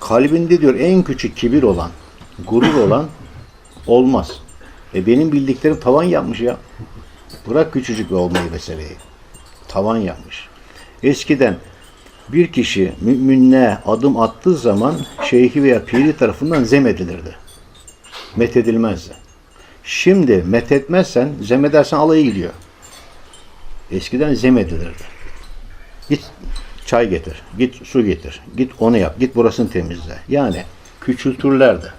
Kalbinde diyor en küçük kibir olan, gurur olan olmaz. E benim bildiklerim tavan yapmış ya. Bırak küçücük olmayı meseleyi. Tavan yapmış. Eskiden bir kişi müminliğe adım attığı zaman şeyhi veya piri tarafından zem edilirdi. Met edilmezdi. Şimdi met etmezsen, zem edersen alayı gidiyor. Eskiden zem edilirdi. Git çay getir, git su getir, git onu yap, git burasını temizle. Yani küçültürlerdi.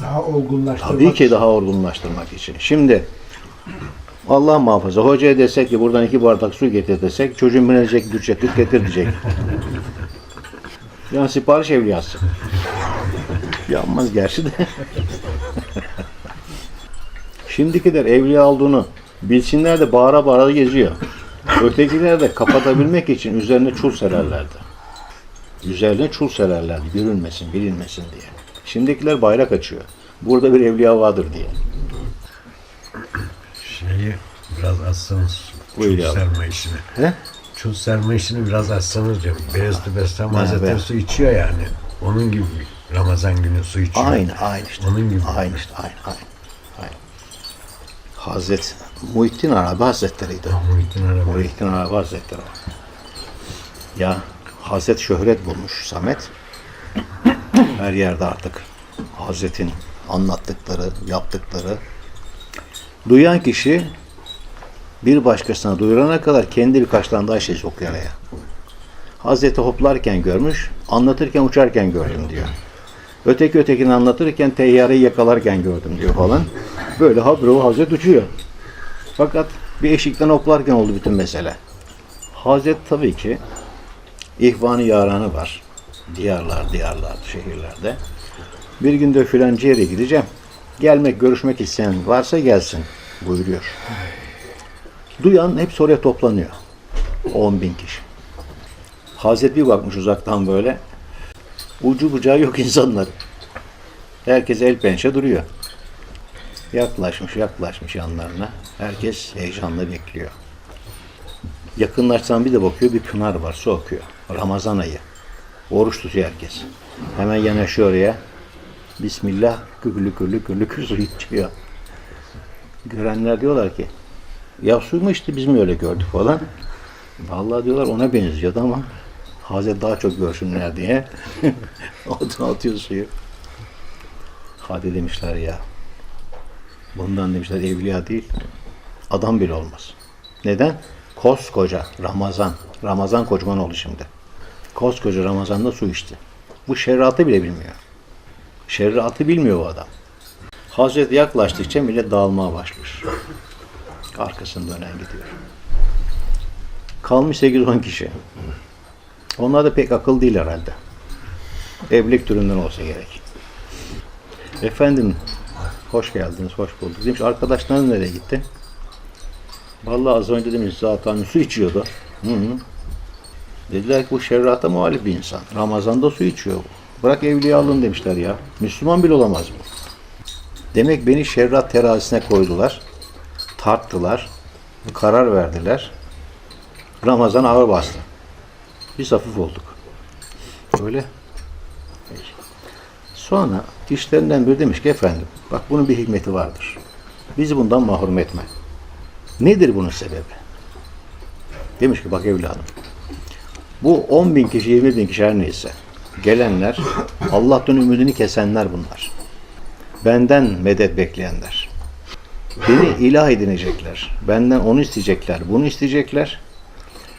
Daha olgunlaştırmak Tabii ki için. daha olgunlaştırmak için. Şimdi Allah muhafaza hocaya desek ki buradan iki bardak su getir desek çocuğun binecek düşecek getir diyecek. Yani sipariş evliyası. Yanmaz gerçi de. Şimdikiler evliya olduğunu bilsinler de bağıra bağıra geziyor. Ötekiler de kapatabilmek için üzerine çul sererlerdi. Üzerine çul sererlerdi. Görünmesin, bilinmesin diye. Şimdikiler bayrak açıyor. Burada bir evliya vardır diye. Şeyi biraz açsanız. Buyur Çul serme işini. He? Çul serme işini biraz açsanız diyorum. Beyazıt Bestem Ne Hazretleri su içiyor yani. Onun gibi Ramazan günü su içiyor. Aynı, aynı işte. Onun gibi. Aynı işte, aynı, aynı. aynı. Hazret Muhittin Arabi Hazretleri'ydi. Muhittin Arabi. Muhittin Arabi Hazretleri. Ya Hazret şöhret bulmuş Samet. Her yerde artık Hazret'in anlattıkları, yaptıkları. Duyan kişi bir başkasına duyurana kadar kendi birkaç tane daha şey sokuyor araya. Hazreti hoplarken görmüş, anlatırken uçarken gördüm diyor. Öteki ötekini anlatırken teyyareyi yakalarken gördüm diyor falan. Böyle habire o Hazret uçuyor. Fakat bir eşikten hoplarken oldu bütün mesele. Hazret tabii ki ihvanı yaranı var. Diyarlar, diyarlar, şehirlerde. Bir gün de filanca yere gideceğim. Gelmek, görüşmek isteyen varsa gelsin buyuruyor. Duyan hep oraya toplanıyor. 10 bin kişi. Hazret bir bakmış uzaktan böyle. Ucu bucağı yok insanlar. Herkes el pençe duruyor. Yaklaşmış, yaklaşmış yanlarına. Herkes heyecanla bekliyor. Yakınlaşsan bir de bakıyor bir pınar var, su akıyor. Ramazan ayı. Oruç tutuyor herkes. Hemen yanaşıyor oraya. Bismillah, küllü küllü küllü küllü su içiyor. Görenler diyorlar ki, ya su mu içti biz mi öyle gördük falan. Vallahi diyorlar ona benziyordu ama Hazret daha çok görsünler diye odun atıyor suyu. Hadi demişler ya. Bundan demişler evliya değil. Adam bile olmaz. Neden? Koskoca Ramazan. Ramazan kocaman oldu şimdi. Koskoca Ramazan'da su içti. Bu şeriatı bile bilmiyor. Şeriatı bilmiyor bu adam. Hazreti yaklaştıkça millet dağılmaya başlıyor. Arkasından dönen gidiyor. Kalmış 8-10 kişi. Onlar da pek akıl değil herhalde. Evlilik türünden olsa gerek. Efendim, hoş geldiniz, hoş bulduk. Demiş, arkadaşların nereye gitti? Vallahi az önce demiş zaten su içiyordu. Hı hı. Dediler ki bu şerrata muhalif bir insan. Ramazan'da su içiyor bu. Bırak evliyalığını demişler ya. Müslüman bile olamaz bu. Demek beni şerrat terazisine koydular. Tarttılar. Karar verdiler. Ramazan ağır bastı. Biz hafif olduk. Öyle. Sonra işlerinden biri demiş ki efendim bak bunun bir hikmeti vardır. Bizi bundan mahrum etme. Nedir bunun sebebi? Demiş ki bak evladım. Bu 10 bin kişi, 20 bin kişi her neyse. Gelenler, Allah'tan ümidini kesenler bunlar. Benden medet bekleyenler. Beni ilah edinecekler. Benden onu isteyecekler, bunu isteyecekler.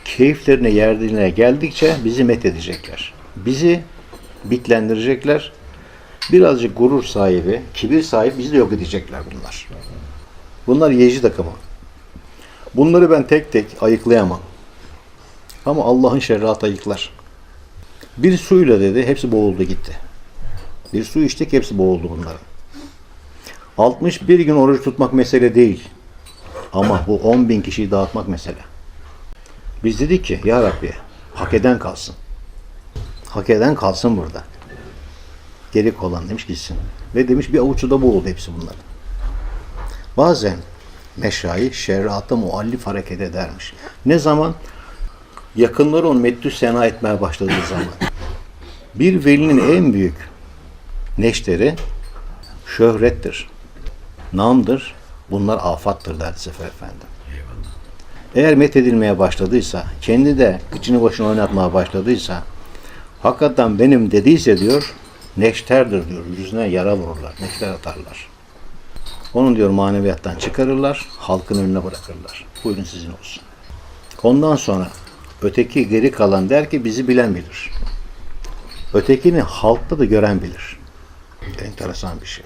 Keyiflerine, yerdiğine geldikçe bizi met edecekler. Bizi bitlendirecekler. Birazcık gurur sahibi, kibir sahibi bizi de yok edecekler bunlar. Bunlar yeci takımı. Bunları ben tek tek ayıklayamam. Ama Allah'ın şerratı ayıklar. Bir suyla dedi hepsi boğuldu gitti. Bir su içtik hepsi boğuldu bunların. 61 gün oruç tutmak mesele değil. Ama bu 10 bin kişiyi dağıtmak mesele. Biz dedik ki ya Rabbi hak eden kalsın. Hak eden kalsın burada. Geri kalan demiş gitsin. Ve demiş bir avuçta da boğuldu hepsi bunların. Bazen meşayih şerrata muallif hareket edermiş. Ne zaman? Yakınları onu meddü sena etmeye başladığı zaman. Bir velinin en büyük neşteri şöhrettir, namdır, bunlar afattır derdi Sefer Efendi. Eğer methedilmeye başladıysa, kendi de içini başına oynatmaya başladıysa, hakikaten benim dediyse diyor, neşterdir diyor, yüzüne yara vururlar, neşter atarlar. Onun diyor maneviyattan çıkarırlar, halkın önüne bırakırlar. Buyurun sizin olsun. Ondan sonra öteki geri kalan der ki bizi bilen bilir. Ötekini halkta da gören bilir. Enteresan bir şey.